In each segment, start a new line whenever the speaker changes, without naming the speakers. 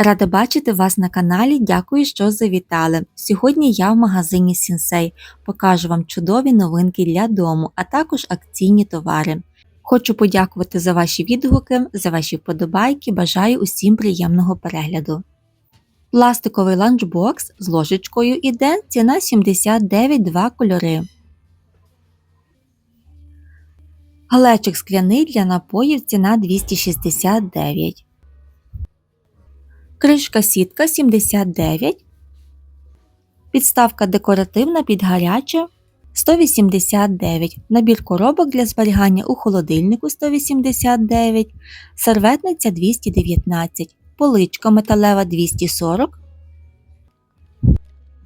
Рада бачити вас на каналі. Дякую, що завітали. Сьогодні я в магазині Сінсей покажу вам чудові новинки для дому, а також акційні товари. Хочу подякувати за ваші відгуки, за ваші вподобайки. Бажаю усім приємного перегляду. Пластиковий ланчбокс з ложечкою іде ціна 79 2 кольори. Глечик скляний для напоїв ціна 269. Кришка сітка 79. Підставка декоративна під гаряче 189. Набір коробок для зберігання у холодильнику 189. Серветниця 219. Поличка металева 240.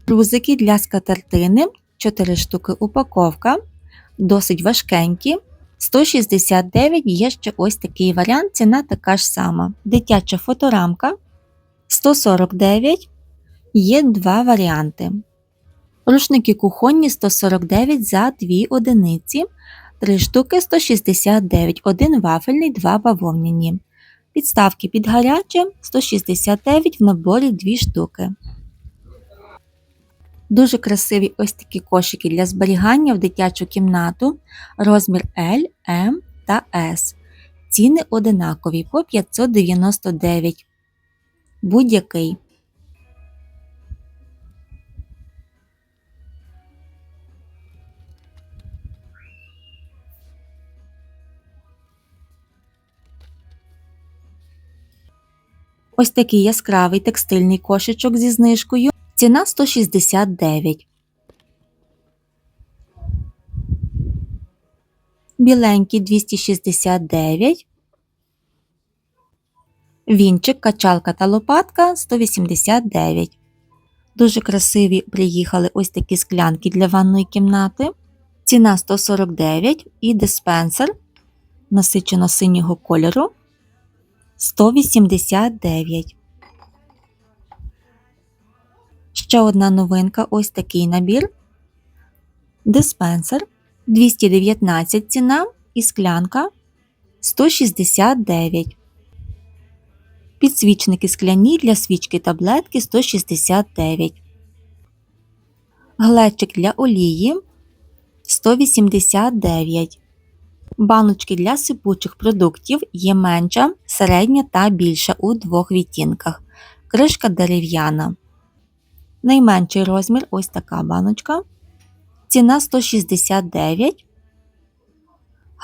Рузики для скатертини 4 штуки упаковка. Досить важкенькі. 169 є ще ось такий варіант, ціна така ж сама. Дитяча фоторамка 149 є два варіанти. Рушники кухонні 149 за 2 одиниці, 3 штуки 169, один вафельний, 2 бавовняні. Підставки під гаряче 169 в наборі 2 штуки. Дуже красиві ось такі кошики для зберігання в дитячу кімнату. Розмір L, M та S. Ціни одинакові по 599. Будь-який. Ось такий яскравий текстильний кошечок зі знижкою. Ціна 169. Біленький 269. Вінчик, качалка та лопатка 189. Дуже красиві приїхали ось такі склянки для ванної кімнати. Ціна 149 і диспенсер насичено синього кольору 189. Ще одна новинка ось такий набір. Диспенсер 219 ціна і склянка 169. Підсвічники скляні для свічки таблетки 169. Глечик для олії 189. Баночки для сипучих продуктів є менша, середня та більша у двох відтінках. Кришка дерев'яна. Найменший розмір ось така баночка. Ціна 169.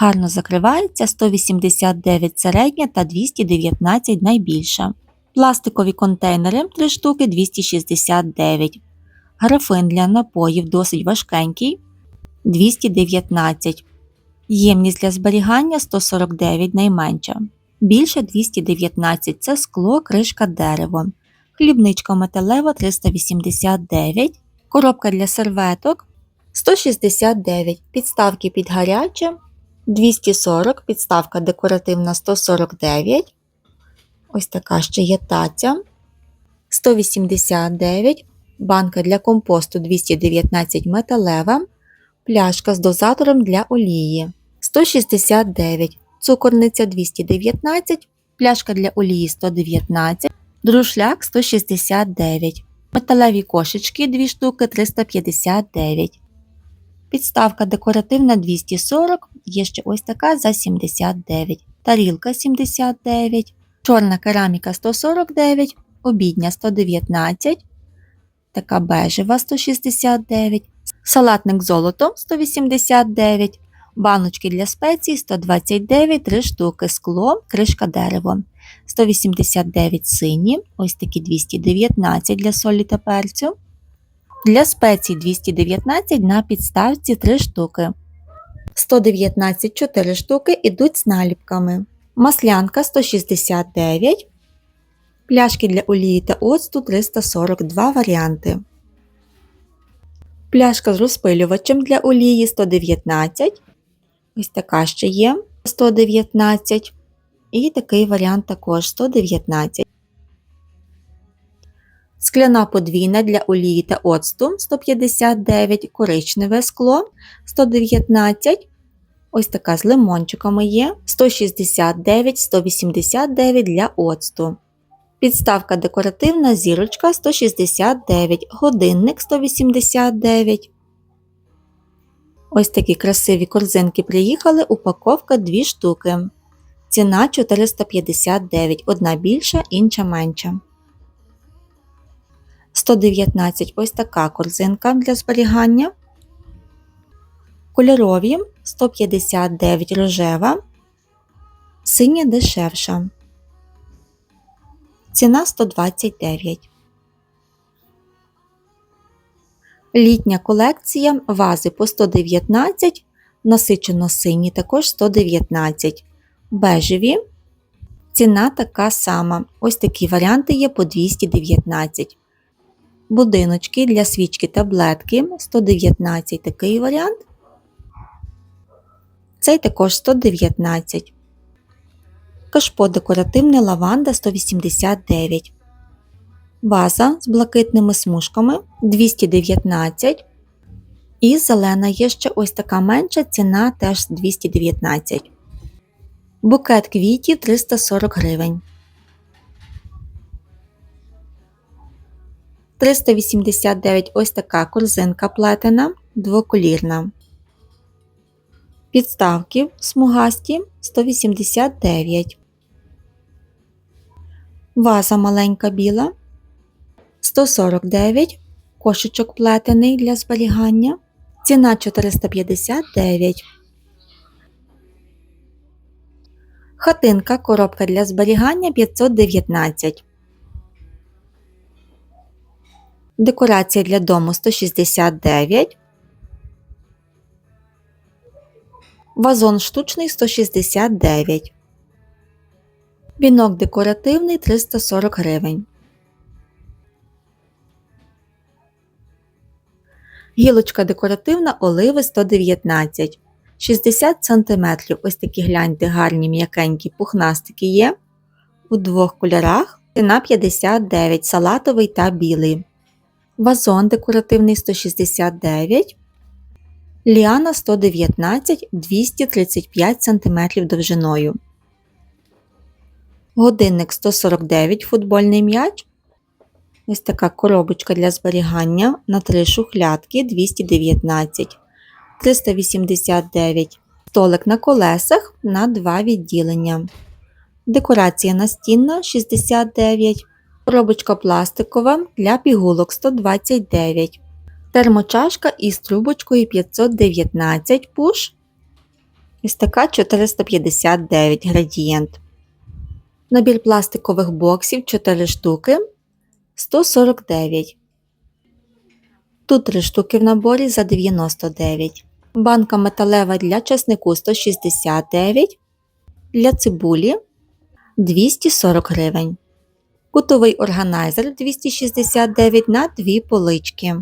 Гарно закривається 189 середня та 219 найбільша. Пластикові контейнери 3 штуки 269. Графин для напоїв досить важкенький 219. Ємність для зберігання 149 найменша. Більше 219 це скло, кришка дерево. Хлібничка металева 389. Коробка для серветок 169. Підставки під гаряче 240, підставка декоративна 149. Ось така ще є таця. 189, банка для компосту 219 металева, пляшка з дозатором для олії. 169, цукорниця 219, пляшка для олії 119, друшляк 169, металеві кошечки 2 штуки 359. Підставка декоративна 240, є ще ось така за 79, тарілка 79, чорна кераміка 149, обідня 119, така бежева 169, салатник золото 189, баночки для спецій 129, 3 штуки, скло, кришка дерево. 189 сині, ось такі 219 для солі та перцю. Для спецій 219 на підставці 3 штуки. 119 4 штуки йдуть з наліпками. Маслянка 169. Пляшки для олії та оцту 342 варіанти. Пляшка з розпилювачем для олії 119. Ось така ще є 119. І такий варіант також 119. Скляна подвійна для олії та оцту 159, коричневе скло 119. Ось така з лимончиками є 169, 189 для оцту. Підставка декоративна зірочка 169, годинник 189. Ось такі красиві корзинки приїхали, упаковка 2 штуки. Ціна 459, одна більша, інша менша. 119 ось така корзинка для зберігання. Кольорові 159 рожева, синя дешевша. Ціна 129. Літня колекція вази по 119, насичено сині також 119. Бежеві. Ціна така сама. Ось такі варіанти є по 219. Будиночки для свічки таблетки 119 такий варіант. Цей також 119. Кашпо декоративне лаванда 189. Ваза з блакитними смужками 219. І зелена є ще ось така менша ціна теж 219. Букет квітів 340 гривень. 389 ось така корзинка плетена, двоколірна. Підставки смугасті 189. Ваза маленька біла 149. Кошечок плетений для зберігання. Ціна 459. Хатинка коробка для зберігання 519. Декорація для дому 169. Вазон штучний 169. Вінок декоративний 340 гривень. Гілочка декоративна оливи 119. 60 см. Ось такі гляньте гарні м'якенькі пухнастики є. У двох кольорах. Ціна 59 салатовий та білий. Вазон декоративний 169. Ліана 119 235 см довжиною. Годинник 149 футбольний м'яч. Ось така коробочка для зберігання на 3 шухлядки 219 389. Столик на колесах на 2 відділення. Декорація настінна 69. Коробочка пластикова для пігулок 129. Термочашка із трубочкою 519 пуш. Ось така 459 градієнт. Набір пластикових боксів 4 штуки 149. Тут 3 штуки в наборі за 99. Банка металева для часнику 169. Для цибулі 240 гривень. Кутовий органайзер 269 на 2 полички.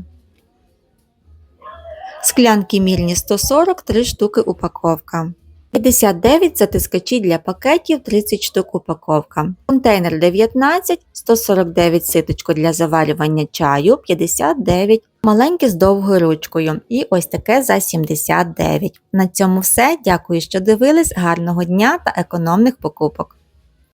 Склянки мільні 140 3 штуки упаковка. 59 затискачі для пакетів 30 штук упаковка. Контейнер 19, 149 ситочко для заварювання чаю 59, маленьке з довгою ручкою. І ось таке за 79. На цьому все. Дякую, що дивились. Гарного дня та економних покупок!